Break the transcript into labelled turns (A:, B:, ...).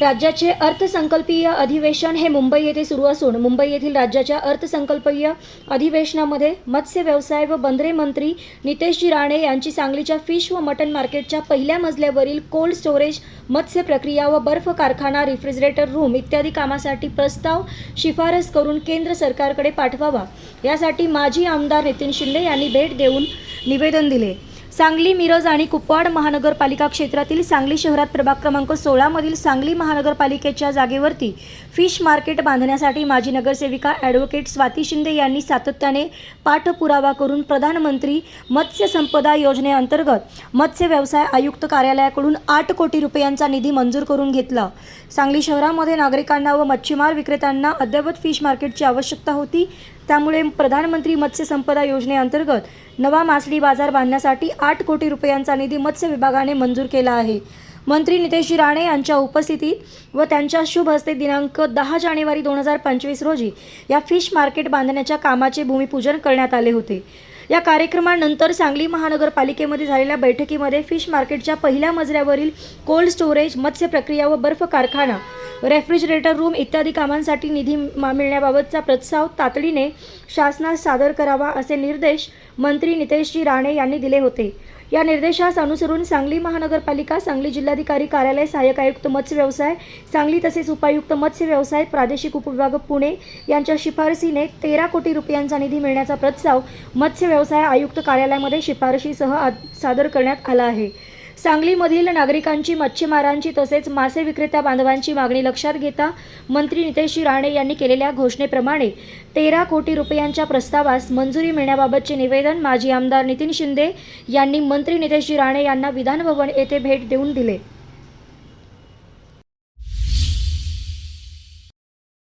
A: राज्याचे अर्थसंकल्पीय अधिवेशन हे मुंबई येथे सुरू असून मुंबई येथील राज्याच्या अर्थसंकल्पीय अधिवेशनामध्ये मत्स्य व्यवसाय व बंदरे मंत्री नितेशजी राणे यांची सांगलीच्या फिश व मटन मार्केटच्या पहिल्या मजल्यावरील कोल्ड स्टोरेज मत्स्य प्रक्रिया व बर्फ कारखाना रिफ्रिजरेटर रूम इत्यादी कामासाठी प्रस्ताव शिफारस करून केंद्र सरकारकडे पाठवावा. यासाठी माजी आमदार नितीन शिंदे यांनी भेट देऊन निवेदन दिले. सांगली मिरज आणि कुपवाड महानगरपालिका क्षेत्रातील सांगली शहरात प्रभाग क्रमांक सोळामधील सांगली महानगरपालिकेच्या जागेवरती फिश मार्केट बांधण्यासाठी माजी नगरसेविका ॲडव्होकेट स्वाती शिंदे यांनी सातत्याने पाठपुरावा करून प्रधानमंत्री मत्स्य संपदा योजनेअंतर्गत मत्स्य व्यवसाय आयुक्त कार्यालयाकडून आठ कोटी रुपयांचा निधी मंजूर करून घेतला. सांगली शहरामध्ये नागरिकांना व मच्छीमार विक्रेत्यांना अद्ययावत फिश मार्केटची आवश्यकता होती. त्यामुळे प्रधानमंत्री मत्स्य संपदा योजनेअंतर्गत नवा मासळी बाजार बांधण्यासाठी आठ कोटी रुपयांचा निधी मत्स्य विभागाने मंजूर केला आहे. मंत्री नितेश राणे यांच्या उपस्थितीत व त्यांच्या शुभ हस्ते दिनांक दहा जानेवारी दोन हजार पंचवीस रोजी या फिश मार्केट बांधण्याच्या कामाचे भूमिपूजन करण्यात आले होते. या कार्यक्रमानंतर सांगली महानगरपालिकेमध्ये झालेल्या बैठकीमध्ये फिश मार्केटच्या पहिल्या मजल्यावरील कोल्ड स्टोरेज मत्स्य प्रक्रिया व बर्फ कारखाना रेफ्रिजरेटर रूम इत्यादी कामांसाठी निधी मा- मिळण्याबाबतचा प्रस्ताव तातडीने शासनास सादर करावा असे निर्देश मंत्री नितेशजी राणे यांनी दिले होते. या निर्देशास अनुसरून सांगली महानगरपालिका सांगली जिल्हाधिकारी कार्यालय सहाय्यक आयुक्त मत्स्य व्यवसाय सांगली तसेच उपायुक्त मत्स्य व्यवसाय प्रादेशिक उपविभाग पुणे यांच्या शिफारसीने तेरा कोटी रुपयांचा निधी मिळण्याचा प्रस्ताव मत्स्य व्यवसाय आयुक्त कार्यालयामध्ये शिफारशीसह आद- सादर करण्यात आला आहे. सांगलीमधील नागरिकांची मच्छीमारांची तसेच मासे विक्रेत्या बांधवांची मागणी लक्षात घेता मंत्री नितेश राणे यांनी केलेल्या घोषणेप्रमाणे तेरा कोटी रुपयांच्या प्रस्तावास मंजुरी मिळण्याबाबतचे निवेदन माजी आमदार नितीन शिंदे यांनी मंत्री नितेश राणे यांना विधानभवन येथे भेट देऊन दिले.